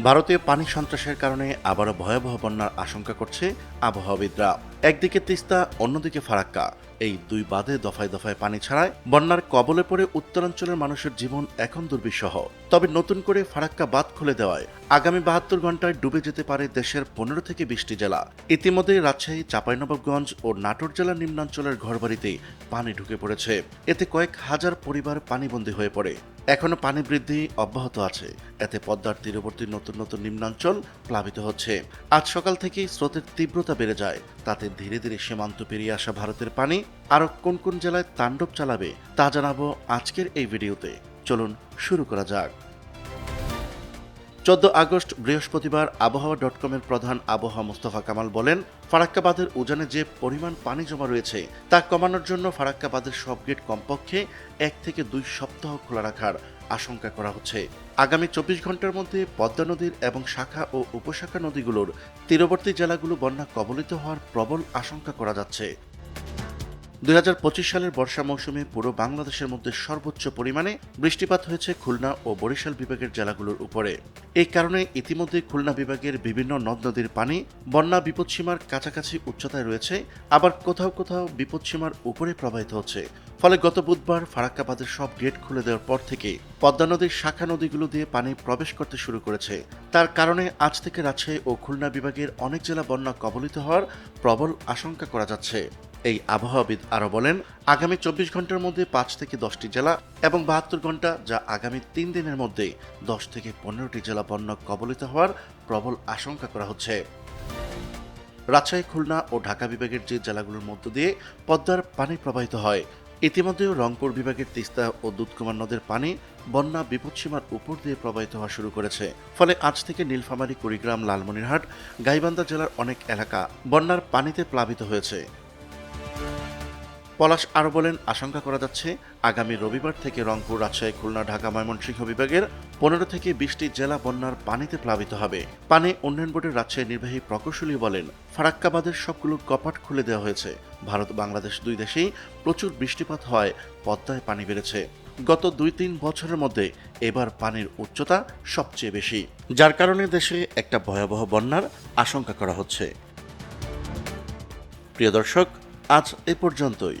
ভারতীয় পানি সন্ত্রাসের কারণে আবারও ভয়াবহ বন্যার আশঙ্কা করছে আবহাওয়াবিদরা। একদিকে তিস্তা, অন্যদিকে ফারাক্কা। এই দুই বাঁধে দফায় দফায় পানি ছাড়ায় বন্যার কবলে পড়ে উত্তরাঞ্চলের মানুষের জীবন এখন দুর্বিষহ। তবে নতুন করে ফারাক্কা বাঁধ খুলে দেওয়ায় আগামী বাহাত্তর ঘন্টায় ডুবে যেতে পারে দেশের পনেরো থেকে বিশটি জেলা। ইতিমধ্যে রাজশাহী, চাঁপাইনবাবগঞ্জ ও নাটোর জেলার নিম্নাঞ্চলের ঘরবাড়িতে পানি ঢুকে পড়েছে। এতে কয়েক হাজার পরিবার পানিবন্দী হয়ে পড়ে। এখনও পানি বৃদ্ধি অব্যাহত আছে। এতে পদ্মার তীরবর্তী নতুন নতুন নিম্নাঞ্চল প্লাবিত হচ্ছে। আজ সকাল থেকেই স্রোতের তীব্রতা বেড়ে যায়। তাতে ধীরে ধীরে সীমান্ত পেরিয়ে আসা ভারতের পানি আরও কোন কোন জেলায় তাণ্ডব চালাবে তা জানাব আজকের এই ভিডিওতে। চলুন শুরু করা যাক। চোদ্দ আগস্ট বৃহস্পতিবার আবহাওয়া ডট কমের প্রধান আবহাওয়া মোস্তফা কামাল বলেন, ফারাক্কাবাদের উজানে যে পরিমাণ পানি জমা রয়েছে, তা কমানোর জন্য ফারাক্কাবাদের সব গেট কমপক্ষে এক থেকে দুই সপ্তাহ খোলা রাখার আশঙ্কা করা হচ্ছে। আগামী চব্বিশ ঘণ্টার মধ্যে পদ্মা নদীর এবং শাখা ও উপশাখা নদীগুলোর তীরবর্তী জেলাগুলো বন্যা কবলিত হওয়ার প্রবল আশঙ্কা করা যাচ্ছে। দুই হাজার পঁচিশ সালের বর্ষা মৌসুমে পুরো বাংলাদেশের মধ্যে সর্বোচ্চ পরিমাণে বৃষ্টিপাত হয়েছে খুলনা ও বরিশাল বিভাগের জেলাগুলোর উপরে। এই কারণে ইতিমধ্যে খুলনা বিভাগের বিভিন্ন নদ নদীর পানি, বন্যা বিপদসীমার কাছাকাছি উচ্চতায় রয়েছে, আবার কোথাও কোথাও বিপদসীমার উপরে প্রবাহিত হচ্ছে। ফলে গত বুধবার ফারাক্কাবাদের সব গেট খুলে দেওয়ার পর থেকে পদ্মা নদীর শাখা নদীগুলো দিয়ে পানি প্রবেশ করতে শুরু করেছে। তার কারণে আজ থেকে রাজশাহী ও খুলনা বিভাগের অনেক জেলা বন্যা কবলিত হওয়ার প্রবল আশঙ্কা করা যাচ্ছে। এই আবহাওয়াবিদ আরও বলেন, আগামী চব্বিশ ঘণ্টার মধ্যে পাঁচ থেকে দশটি জেলা এবং বাহাত্তর ঘণ্টা যা আগামী তিন দিনের মধ্যে দশ থেকে পনেরোটি জেলা বন্যা কবলিত হওয়ার প্রবল আশঙ্কা করা হচ্ছে। রাজশাহী, খুলনা ও ঢাকা বিভাগের যে জেলাগুলোর মধ্য দিয়ে পদ্মার পানি প্রবাহিত হয়, ইতিমধ্যেও রংপুর বিভাগের তিস্তা ও দুধকুমার নদের পানি বন্যা বিপদসীমার উপর দিয়ে প্রবাহিত হওয়া শুরু করেছে। ফলে আজ থেকে নীলফামারী, কুড়িগ্রাম, লালমনিরহাট, গাইবান্ধা জেলার অনেক এলাকা বন্যার পানিতে প্লাবিত হয়েছে। পলাশ আরও বলেন, আশঙ্কা করা যাচ্ছে আগামী রবিবার থেকে রংপুর, রাজশাহী, খুলনা, ঢাকা, ময়মনসিংহ বিভাগের পনেরো থেকে বিশটি জেলা বন্যার পানিতে প্লাবিত হবে। পানি উন্নয়ন বোর্ডের রাজশাহী নির্বাহী প্রকৌশলী বলেন, ফারাক্কাবাদের সবগুলো কপাট খুলে দেওয়া হয়েছে। ভারত, বাংলাদেশ দুই দেশেই প্রচুর বৃষ্টিপাত হওয়ায় পদ্মায় পানি বেড়েছে। গত দুই তিন বছরের মধ্যে এবার পানির উচ্চতা সবচেয়ে বেশি। যার কারণে দেশে একটা ভয়াবহ বন্যার আশঙ্কা করা হচ্ছে। প্রিয় দর্শক, আজ এ পর্যন্তই।